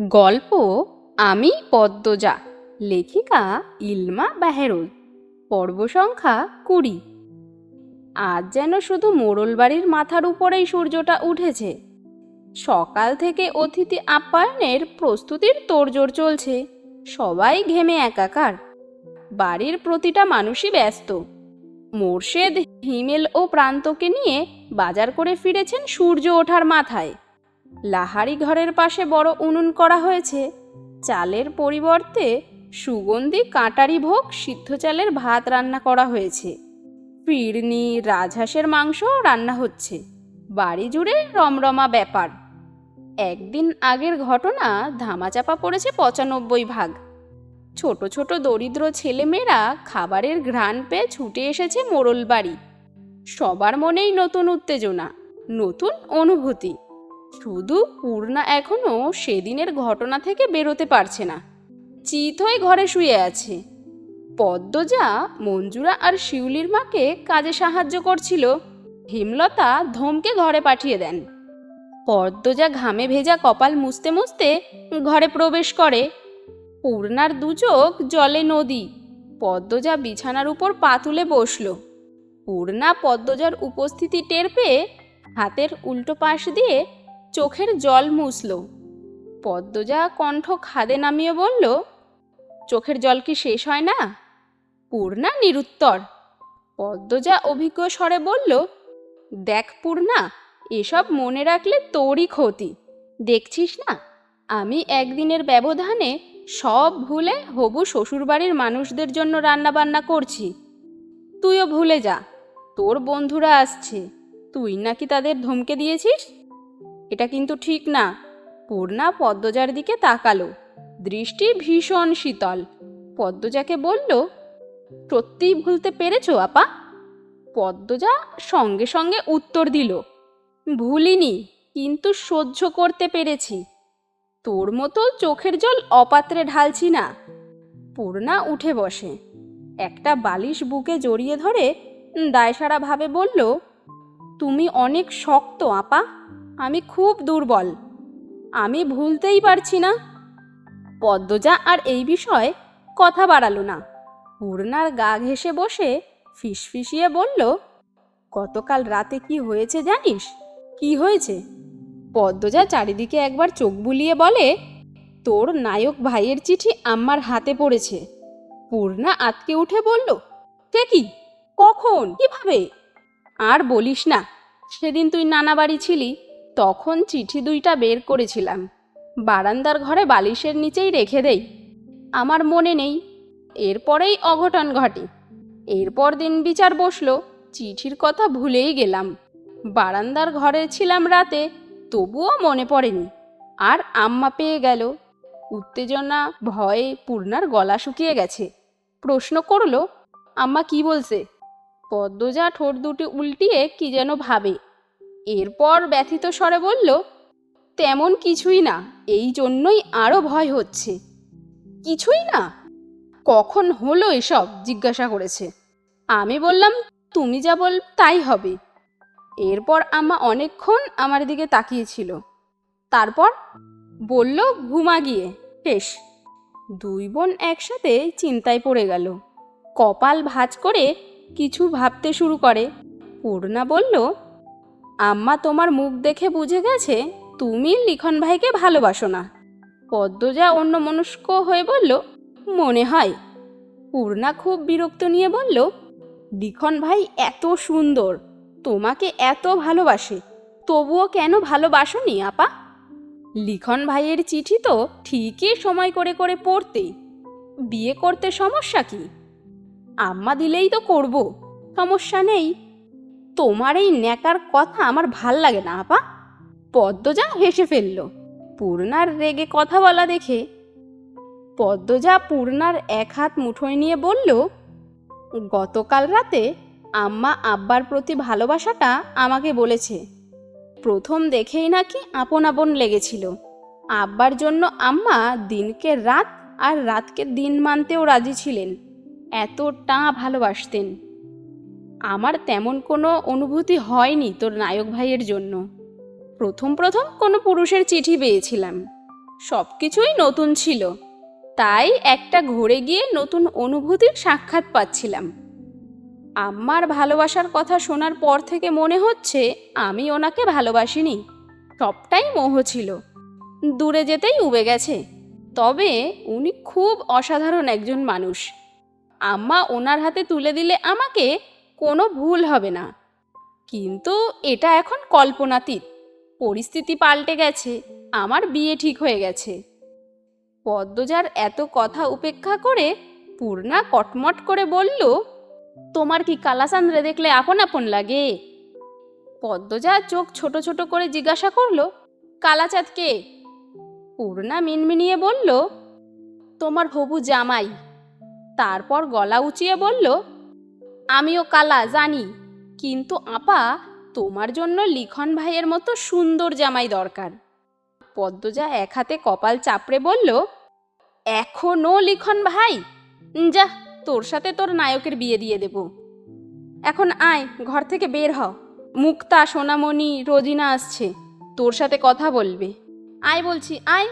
গল্প আমি পদ্মজা, লেখিকা ইলমা বেহেরোজ পর্ব সংখ্যা কুড়ি। আজ যেন শুধু মোড়ল বাড়ির মাথার উপরেই সূর্যটা উঠেছে। সকাল থেকে অতিথি আপ্যায়নের প্রস্তুতির তোড়জোড় চলছে, সবাই ঘেমে একাকার। বাড়ির প্রতিটা মানুষই ব্যস্ত। মোর্শেদ, হিমেল ও প্রান্তকে নিয়ে বাজার করে ফিরেছেন সূর্য ওঠার মাথায়। লাহারি ঘরের পাশে বড় উনুন করা হয়েছে। চালের পরিবর্তে সুগন্ধি, কাঁটারি ভোগ, সিদ্ধ চালের ভাত রান্না করা হয়েছে। পিড়নি রাজহাঁসের মাংস রান্না হচ্ছে। বাড়ি জুড়ে রমরমা ব্যাপার। একদিন আগের ঘটনা ধামাচাপা পড়েছে পঁচানব্বই ভাগ। ছোট ছোট দরিদ্র ছেলেমেয়েরা খাবারের ঘ্রাণ পেয়ে ছুটে এসেছে মোড়ল বাড়ি সবার মনেই নতুন উত্তেজনা, নতুন অনুভূতি। শুধু পূর্ণা এখনও সেদিনের ঘটনা থেকে বেরোতে পারছে না। চিত হয়ে ঘরে শুয়ে আছে। পদ্মজা, মঞ্জুরা আর শিউলির মাকে কাজে সাহায্য করছিল। হেমলতা ধমকে ঘরে পাঠিয়ে দেন। পদ্মজা ঘামে ভেজা কপাল মুছতে মুছতে ঘরে প্রবেশ করে। পূর্ণার দু চোখ জলে নদী। পদ্মজা বিছানার উপর পা তুলে বসল। পূর্ণা পদ্মজার উপস্থিতি টের পেয়ে হাতের উল্টো পাশ দিয়ে চোখের জল মুছল। পদ্মজা কণ্ঠ খাদে নামিয়ে বলল, চোখের জল কি শেষ হয় না? পূর্ণা নিরুত্তর। পদ্মজা অভিজ্ঞ স্বরে বলল, দেখ পূর্ণা, এসব মনে রাখলে তোরই ক্ষতি। দেখছিস না, আমি একদিনের ব্যবধানে সব ভুলে হবু শ্বশুরবাড়ির মানুষদের জন্য রান্নাবান্না করছি। তুইও ভুলে যা, তোর বন্ধুরা আসছে। তুই নাকি তাদের ধমকে দিয়েছিস? এটা কিন্তু ঠিক না। পূর্ণা পদ্মজার দিকে তাকালো। দৃষ্টি ভীষণ শীতল। পদ্মজাকে বলল, সত্যিই ভুলতে পেরেছ, আপা? পদ্মজা সঙ্গে সঙ্গে উত্তর দিল, ভুলিনি, কিন্তু সহ্য করতে পেরেছি। তোর মতো চোখের জল অপাত্রে ঢালছি না। পূর্ণা উঠে বসে। একটা বালিশ বুকে জড়িয়ে ধরে দায়সারা ভাবে বলল, তুমি অনেক শক্ত, আপা। আমি খুব দুর্বল। আমি ভুলতেই পারছি না। পদ্মজা আর এই বিষয়ে কথা বাড়ালো না। পূর্ণার গা ঘেসে বসে ফিসফিসিয়ে বলল, গতকাল রাতে কি হয়েছে জানিস? কি হয়েছে? পদ্মজা চারিদিকে একবার চোখ বুলিয়ে বলে, তোর নায়ক ভাইয়ের চিঠি আম্মার হাতে পড়েছে। পূর্ণা আতকে উঠে বলল সে কি? কখন? কীভাবে? আর বলিস না, সেদিন তুই নানা বাড়ি ছিলি তখন চিঠি দুইটা বের করেছিলাম। বারান্দার ঘরে বালিশের নিচেই রেখে দেই। আমার মনে নেই, এরপরেই অঘটন ঘটে। এরপর দিন বিচার বসল, চিঠির কথা ভুলেই গেলাম। বারান্দার ঘরে ছিলাম রাতে, তবুও মনে পড়েনি। আর আম্মা পেয়ে গেল। উত্তেজনা, ভয়ে পূর্ণার গলা শুকিয়ে গেছে। প্রশ্ন করল, আম্মা কি বলছে? পদ্মজা ঠোঁট দুটি উল্টিয়ে কি যেন ভাবে। এরপর ব্যথিত স্বরে বলল, তেমন কিছুই না, এই জন্যই আরও ভয় হচ্ছে। কিছুই না? কখন হলো এসব? জিজ্ঞাসা করেছে। আমি বললাম, তুমি যা বল, তাই হবে। এরপর আম্মা অনেকক্ষণ আমার দিকে তাকিয়েছিল। তারপর বলল, ঘুমা গিয়ে শেষ দুই বোন একসাথে চিন্তায় পড়ে গেল। কপাল ভাঁজ করে কিছু ভাবতে শুরু করে। পূর্ণা বলল আম্মা তোমার মুখ দেখে বুঝে গেছে তুমি লিখন ভাইকে ভালোবাসো না। পদ্মজা অন্য মনস্ক হয়ে বলল, মনে হয়। পূর্ণা খুব বিরক্ত নিয়ে বলল, লিখন ভাই এত সুন্দর, তোমাকে এত ভালোবাসে, তবুও কেন ভালোবাসনি আপা? লিখন ভাইয়ের চিঠি তো ঠিকই সময় করে করে পড়তে বিয়ে করতে সমস্যা কি? আম্মা দিলেই তো করব, সমস্যা নেই। তোমার এই ন্যাকার কথা আমার ভালো লাগে না, আপা। পদ্মজা হেসে ফেলল, পূর্ণার রেগে কথা বলা দেখে। পদ্মজা পূর্ণার এক হাত মুঠোয় নিয়ে বলল, গতকাল রাতে আম্মা আব্বার প্রতি ভালোবাসাটা আমাকে বলেছে। প্রথম দেখেই নাকি আপন আপন লেগেছিল। আব্বার জন্য আম্মা দিনকে রাত আর রাতকে দিন মানতেও রাজি ছিলেন। এতটা ভালোবাসতেন। আমার তেমন কোনো অনুভূতি হয়নি তোর নায়ক ভাইয়ের জন্য। প্রথম প্রথম কোনো পুরুষের চিঠি পেয়েছিলাম। সব কিছুই নতুন ছিল। তাই একটা ঘুরে গিয়ে নতুন অনুভূতির সাক্ষাৎ পাচ্ছিলাম। আম্মার ভালোবাসার কথা শোনার পর থেকে মনে হচ্ছে আমি ওনাকে ভালোবাসিনি। সবটাই মোহ ছিল। দূরে যেতেই উবে গেছে। তবে উনি খুব অসাধারণ একজন মানুষ। আম্মা ওনার হাতে তুলে দিলে আমাকে কোনো ভুল হবে না। কিন্তু এটা এখন কল্পনাতীত। পরিস্থিতি পাল্টে গেছে, আমার বিয়ে ঠিক হয়ে গেছে। পদ্মজার এত কথা উপেক্ষা করে পূর্ণা কটমট করে বলল, তোমার কি কালাসান্দ্রে দেখলে আপন আপন লাগে? পদ্মজা চোখ ছোট ছোট করে জিজ্ঞাসা করল কালাচাঁদকে পূর্ণা মিনমিনিয়ে বলল, তোমার হবু জামাই। তারপর গলা উঁচিয়ে বলল আমিও কালা, জানি। কিন্তু আপা, তোমার জন্য লিখন ভাইয়ের মতো সুন্দর জামাই দরকার। পদ্মজা এক হাতে কপাল চাপড়ে বলল, এখনও লিখন ভাই? যা, তোর সাথে তোর নায়কের বিয়ে দিয়ে দেব। এখন আয়, ঘর থেকে বের হ। মুক্তা, সোনামণি, রোজিনা আসছে। তোর সাথে কথা বলবে। আয় বলছি, আয়।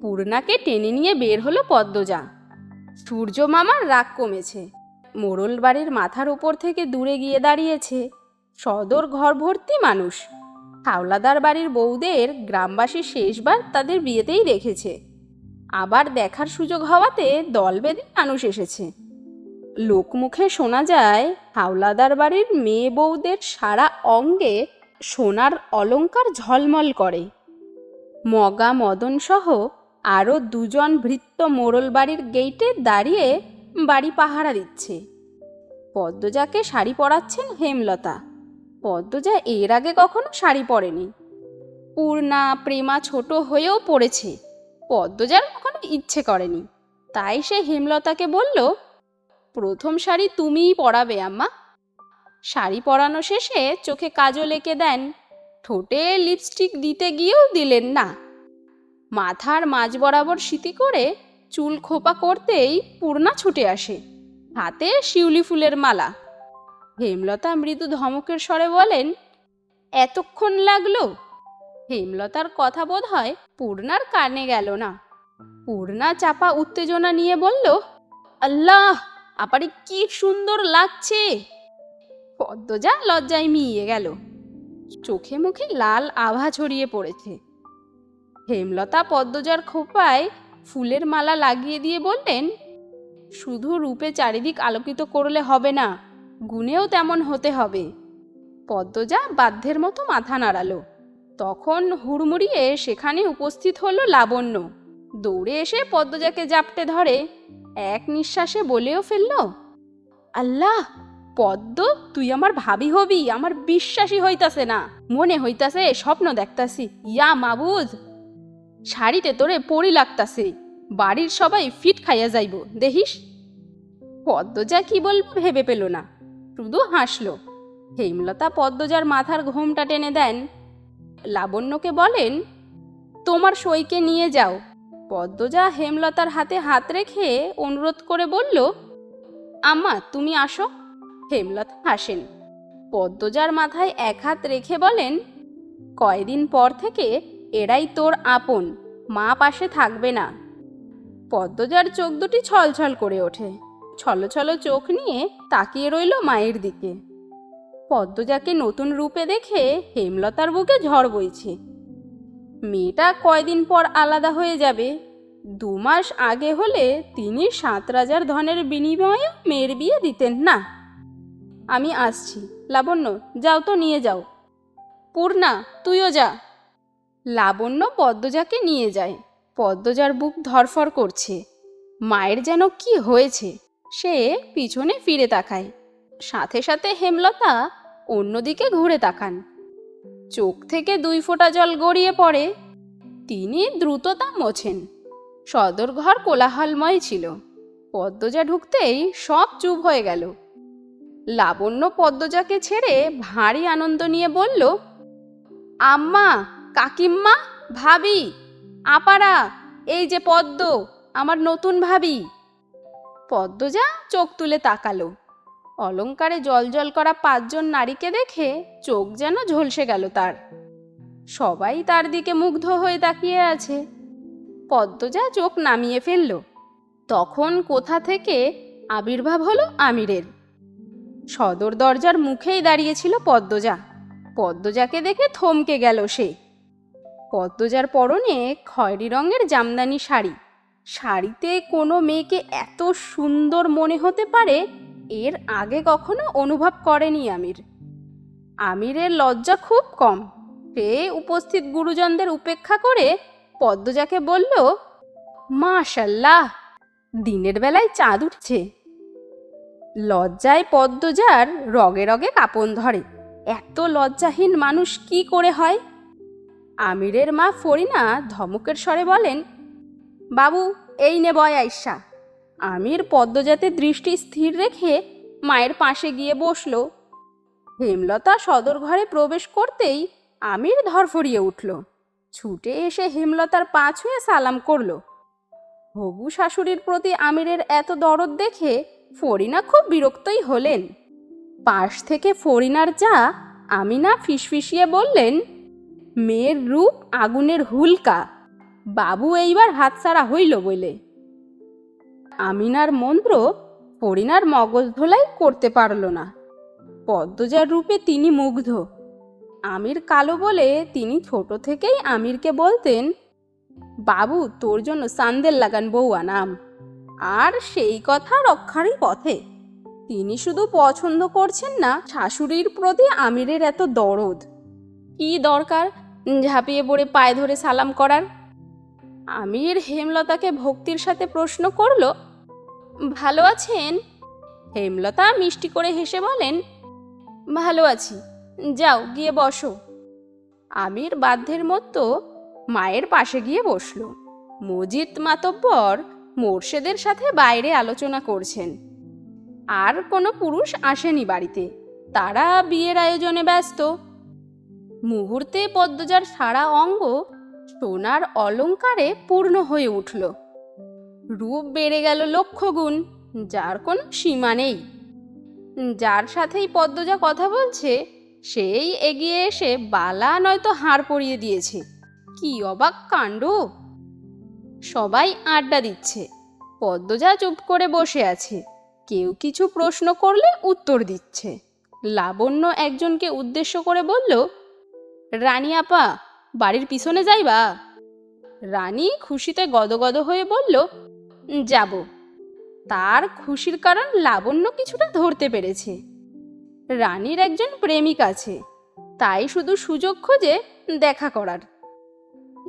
পূর্ণাকে টেনে নিয়ে বের হলো পদ্মজা। সূর্য মামার রাগ কমেছে। মোড়ল বাড়ির মাথার উপর থেকে দূরে গিয়ে দাঁড়িয়েছে সদর ঘর ভর্তি মানুষ। হাওলাদার বাড়ির বউদের গ্রামবাসী শেষবার তাদের বিয়েতেই দেখেছে। আবার দেখার সুযোগ হওয়াতে দল বেঁধে মানুষ এসেছে। লোকমুখে শোনা যায়, হাওলাদার বাড়ির মেয়ে বউদের সারা অঙ্গে সোনার অলঙ্কার ঝলমল করে। মগা মদন সহ আরও দুজন ভৃত্য মোড়ল বাড়ির গেইটে দাঁড়িয়ে বাড়ি পাহারা দিচ্ছে। পদ্মজাকে শাড়ি পরাচ্ছেন হেমলতা। পদ্মজা এর আগে কখনো শাড়ি পরেনি। পূর্ণা, প্রেমা ছোট হয়েও পড়েছে। পদ্মজার কখনো ইচ্ছে করেনি। তাই সে হেমলতাকে বলল, প্রথম শাড়ি তুমিই পরাবে, আম্মা। শাড়ি পরানো শেষে চোখে কাজল এঁকে দেন। ঠোঁটে লিপস্টিক দিতে গিয়েও দিলেন না। মাথার মাঝ বরাবর সিতি করে চুল খোপা করতেই পূর্ণা ছুটে আসে। হাতে শিউলি ফুলের মালা। হেমলতা মৃদু ধমকের স্বরে বলেন, এতক্ষণ লাগল? হেমলতার কথা বোধ হয় পূর্ণার কানে গেল না। পূর্ণা চাপা উত্তেজনা নিয়ে বলল, আল্লাহ, আপারে কি সুন্দর লাগছে! পদ্মজা লজ্জায় মিইয়ে গেল। চোখে মুখে লাল আভা ছড়িয়ে পড়েছে। হেমলতা পদ্মজার খোপায় ফুলের মালা লাগিয়ে দিয়ে বললেন, শুধু রূপে চারিদিক আলোকিত করলে হবে না, গুণেও তেমন হতে হবে। পদ্মজা বাধ্যের মতো মাথা নাড়ালো। তখন হুড়মুড়িয়ে সেখানে উপস্থিত হলো লাবণ্য। দৌড়ে এসে পদ্মজাকে জাপটে ধরে, এক নিঃশ্বাসে বলেও ফেলল, আল্লাহ, পদ্ম, তুই আমার ভাবি হবি, আমার বিশ্বাসই হইতাছে না। মনে হইতাছে, স্বপ্ন দেখতাছি। ইয়া মাবুজ শাড়িতে তোরে পরি লাগতাছে। বাড়ির সবাই ফিট খাইয়া যাইব, দেখিস? পদ্মজা কি বলব ভেবে পেল না। শুধু হাসলো। হেমলতা পদ্মজার মাথার ঘোমটা টেনে দেন। লাবণ্যকে বলেন, তোমার সইকে নিয়ে যাও। পদ্মজা হেমলতার হাতে হাত রেখে অনুরোধ করে বলল, আম্মা, তুমি আসো। হেমলতা হাসেন। পদ্মজার মাথায় এক হাত রেখে বলেন, কয়দিন পর থেকে এরাই তোর আপন, মা পাশে থাকবে না। পদ্মজার চোখ দুটি ছলছল করে ওঠে। ছলছল চোখ নিয়ে তাকিয়ে রইল মায়ের দিকে। পদ্মজাকে নতুন রূপে দেখে হেমলতার বুকে ঝড় বইছে। মেয়েটা কয়দিন পর আলাদা হয়ে যাবে। দু মাস আগে হলে তিনি সাত রাজার ধনের বিনিময়ে মেয়ের বিয়ে দিতেন না। আমি আসছি, লাবণ্য, যাও তো নিয়ে যাও। পূর্ণা, তুইও যা। লাবণ্য পদ্মজাকে নিয়ে যায়। পদ্মজার বুক ধরফর করছে। মায়ের যেন কি হয়েছে, সে পিছনে ফিরে তাকায়। সাথে সাথে হেমলতা অন্যদিকে ঘুরে তাকান। চোখ থেকে দুই ফোঁটা জল গড়িয়ে পড়ে। তিনি দ্রুততা মোছেন। সদর ঘর কোলাহলময় ছিল। পদ্মজা ঢুকতেই সব চুপ হয়ে গেল। লাবণ্য পদ্মজাকে ছেড়ে ভারী আনন্দ নিয়ে বলল, আম্মা কাকিম্মা, ভাবি, আপারা, এই যে পদ্ম, আমার নতুন ভাবি। পদ্মজা চোখ তুলে তাকালো। অলঙ্কারে জল করা পাঁচজন নারীকে দেখে চোখ যেন ঝলসে গেল তার। সবাই তার দিকে মুগ্ধ হয়ে তাকিয়ে আছে। পদ্মজা চোখ নামিয়ে ফেলল। তখন কোথা থেকে আবির্ভাব হলো আমিরের। সদর দরজার মুখেই দাঁড়িয়েছিল পদ্মজা পদ্মজাকে দেখে থমকে গেল সে। পদ্মজার পরনে খয়েরি রঙের জামদানি শাড়ি। শাড়িতে কোনো মেয়েকে এত সুন্দর মনে হতে পারে, এর আগে কখনো অনুভব করেনি আমির। আমিরের লজ্জা খুব কম। সে উপস্থিত গুরুজনদের উপেক্ষা করে পদ্মজাকে বলল, মাশাল্লাহ, দিনের বেলায় চাঁদ উঠছে। লজ্জায় পদ্মজার রগে রগে কাপন ধরে। এত লজ্জাহীন মানুষ কি করে হয়? আমিরের মা ফরিনা ধমকের স্বরে বলেন, বাবু, এই নে বয় আইসা আমির পদ্মজাতে দৃষ্টি স্থির রেখে মায়ের পাশে গিয়ে বসল। হেমলতা সদর ঘরে প্রবেশ করতেই আমির ধরফরিয়ে উঠল। ছুটে এসে হেমলতার পা ছুঁয়ে সালাম করল। হবু শাশুড়ির প্রতি আমিরের এত দরদ দেখে ফরিনা খুব বিরক্তই হলেন। পাশ থেকে ফরিনার যা আমিনা ফিসফিসিয়ে বললেন মেয়ের রূপ আগুনের হুলকা। বাবু এইবার হাত হাতছাড়া হইল বলে আমিনার মন্ত্র ফরিনার মগজ ধোলাই করতে পারল না। পদ্মজার রূপে তিনি মুগ্ধ। আমির কালো বলে তিনি ছোট থেকেই আমিরকে বলতেন, বাবু, তোর জন্য সান্দেল লাগান বউ আনাম আর সেই কথা রক্ষারই পথে। তিনি শুধু পছন্দ করছেন না, শাশুড়ির প্রতি আমিরের এত দরদ। কি দরকার? ঝাঁপিয়ে পড়ে পায়ে ধরে সালাম করার। আমির হেমলতাকে ভক্তির সাথে প্রশ্ন করল, ভালো আছেন? হেমলতা মিষ্টি করে হেসে বলেন, ভালো আছি। যাও, গিয়ে বসো। আমির বাধ্যের মতো মায়ের পাশে গিয়ে বসল। মজিদ মাতব্বর মোর্শেদের সাথে বাইরে আলোচনা করছেন। আর কোনো পুরুষ আসেনি বাড়িতে। তারা বিয়ের আয়োজনে ব্যস্ত। মুহূর্তে পদ্মজার সারা অঙ্গ সোনার অলংকারে পূর্ণ হয়ে উঠল। রূপ বেড়ে গেল লক্ষ গুণ যার কোনো সীমা নেই। যার সাথেই পদ্মজা কথা বলছে, সেই এগিয়ে এসে বালা নয়তো হাড় পরিয়ে দিয়েছে। কি অবাক কাণ্ড! সবাই আড্ডা দিচ্ছে। পদ্মজা চুপ করে বসে আছে। কেউ কিছু প্রশ্ন করলে উত্তর দিচ্ছে। লাবণ্য একজনকে উদ্দেশ্য করে বলল রানী আপা, বাড়ির পিছনে যাইবা? রানী খুশিতে গদগদ হয়ে বলল, যাব। তার খুশির কারণ লাবণ্য কিছুটা ধরতে পেরেছে। রানীর একজন প্রেমিক আছে, তাই শুধু সুযোগ খোঁজে দেখা করার।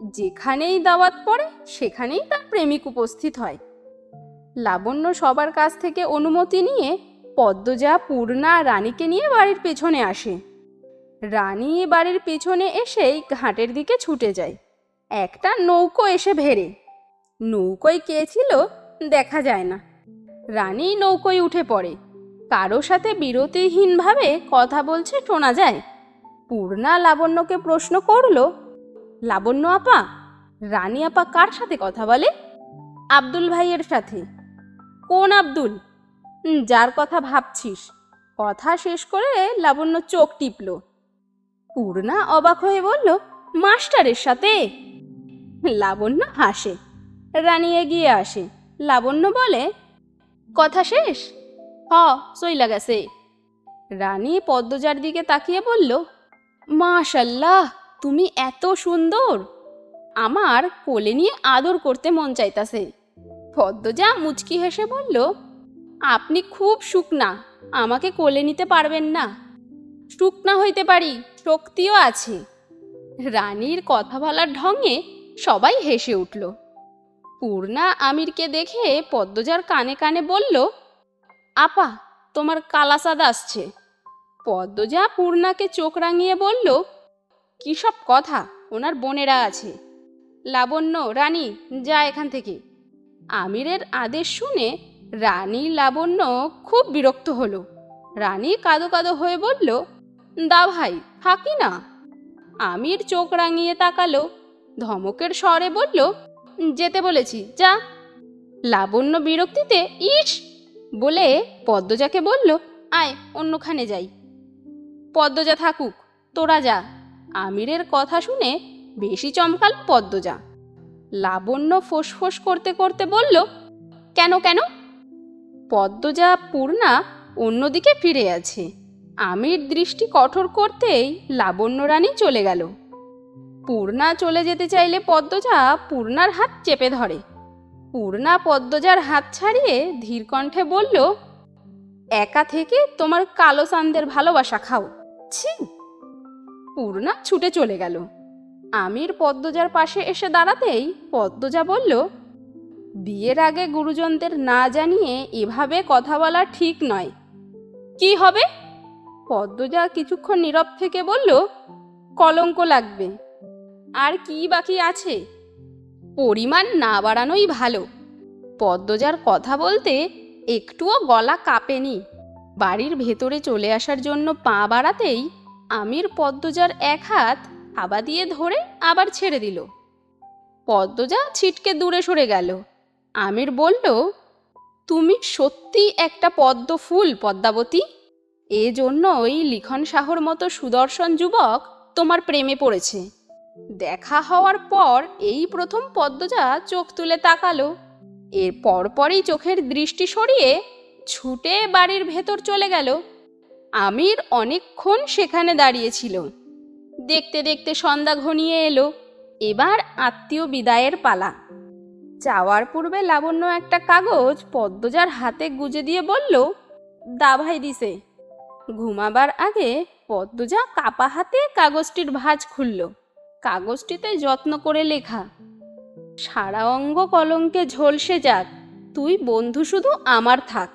যেখানেই দাওয়াত পড়ে, সেখানেই তার প্রেমিক উপস্থিত হয়। লাবণ্য সবার কাছ থেকে অনুমতি নিয়ে পদ্মজা, পূর্ণা, রানীকে নিয়ে বাড়ির পেছনে আসে। রানী বাড়ির পিছনে এসেই ঘাটের দিকে ছুটে যায়। একটা নৌকো এসে ভেড়ে। নৌকোয় কে ছিল দেখা যায় না। রানী নৌকোয় উঠে পড়ে। কারও সাথে বিরতিহীনভাবে কথা বলছে শোনা যায়। পূর্ণা লাবণ্যকে প্রশ্ন করল, লাবণ্য আপা, রানী আপা কার সাথে কথা বলে? আব্দুল ভাইয়ের সাথে। কোন আব্দুল? যার কথা ভাবছিস। কথা শেষ করে লাবণ্য চোখ টিপল। পূর্ণা অবাক হয়ে বলল, মাস্টারের সাথে? লাবণ্য হাসে। রানী এগিয়ে আসে। লাবণ্য বলে, কথা শেষ? হ, সইলা গেছে। রানী পদ্মজার দিকে তাকিয়ে বলল, মাশাল্লাহ, তুমি এত সুন্দর! আমার কোলে নিয়ে আদর করতে মন চাইতাছে। পদ্মজা মুচকি হেসে বলল, আপনি খুব শুকনা, আমাকে কোলে নিতে পারবেন না। শুকনা হইতে পারি, শক্তিও আছে। রানীর কথা বলার ঢঙে সবাই হেসে উঠল। পূর্ণা আমিরকে দেখে পদ্মজার কানে কানে বলল, আপা, তোমার কালাসাদ আসছে। পদ্মজা পূর্ণাকে চোখ রাঙিয়ে বলল, কী সব কথা, ওনার বোনেরা আছে। লাবণ্য, রানী, যা এখান থেকে। আমিরের আদেশ শুনে রানী লাবণ্য খুব বিরক্ত হলো। রানী কাদো কাদো হয়ে বলল দা ভাই, থাকি না। আমির চোখ রাঙিয়ে তাকালো, ধমকের স্বরে বলল, যেতে বলেছি, যা। লাবণ্য বিরক্তিতে, ইস! বলে পদ্মজাকে বলল, আয়, অন্যখানে যাই। পদ্মজা থাকুক, তোরা যা। আমিরের কথা শুনে বেশি চমকাল পদ্মজা। লাবণ্য ফোঁস করতে করতে বলল, কেন কেন? পদ্মজা, পূর্ণা অন্যদিকে ফিরে আছে। আমির দৃষ্টি কঠোর করতেই লাবণ্য রানী চলে গেল। পূর্ণা চলে যেতে চাইলে পদ্মজা পূর্ণার হাত চেপে ধরে। পূর্ণা পদ্মজার হাত ছাড়িয়ে ধীর কণ্ঠে বলল, একা থেকে তোমার কালো চান্দের ভালোবাসা খাও। ছি! পূর্ণা ছুটে চলে গেল। আমির পদ্মজার পাশে এসে দাঁড়াতেই পদ্মজা বলল, বিয়ের আগে গুরুজনদের না জানিয়ে এভাবে কথা বলা ঠিক নয়। কি হবে? পদ্মজা কিছুক্ষণ নীরব থেকে বলল, কলঙ্ক লাগবে। আর কি বাকি আছে? পরিমাণ না বাড়ানোই ভালো। পদ্মজার কথা বলতে একটুও গলা কাঁপেনি। বাড়ির ভেতরে চলে আসার জন্য পা বাড়াতেই আমির পদ্মজার এক হাত হাবা দিয়ে ধরে আবার ছেড়ে দিল। পদ্মজা ছিটকে দূরে সরে গেল। আমির বলল, তুমি সত্যি একটা পদ্ম ফুল পদ্মাবতী। এজন্যই লিখন শাহর মতো সুদর্শন যুবক তোমার প্রেমে পড়েছে। দেখা হওয়ার পর এই প্রথম পদ্মজা চোখ তুলে তাকালো। এর পরপরই চোখের দৃষ্টি সরিয়ে ছুটে বাড়ির ভেতর চলে গেল। আমির অনেকক্ষণ সেখানে দাঁড়িয়েছিল। দেখতে দেখতে সন্ধ্যা ঘনিয়ে এলো। এবার আত্মীয় বিদায়ের পালা। যাওয়ার পূর্বে লাবণ্য একটা কাগজ পদ্মজার হাতে গুজে দিয়ে বলল, দাভাই দিছে। ঘুমাবার আগে পদ্মজা কাপা হাতে কাগজটির ভাঁজ খুলল। কাগজটিতে যত্ন করে লেখা, সারা অঙ্গ কলঙ্কে ঝলসে যাক, তুই বন্ধু শুধু আমার থাক।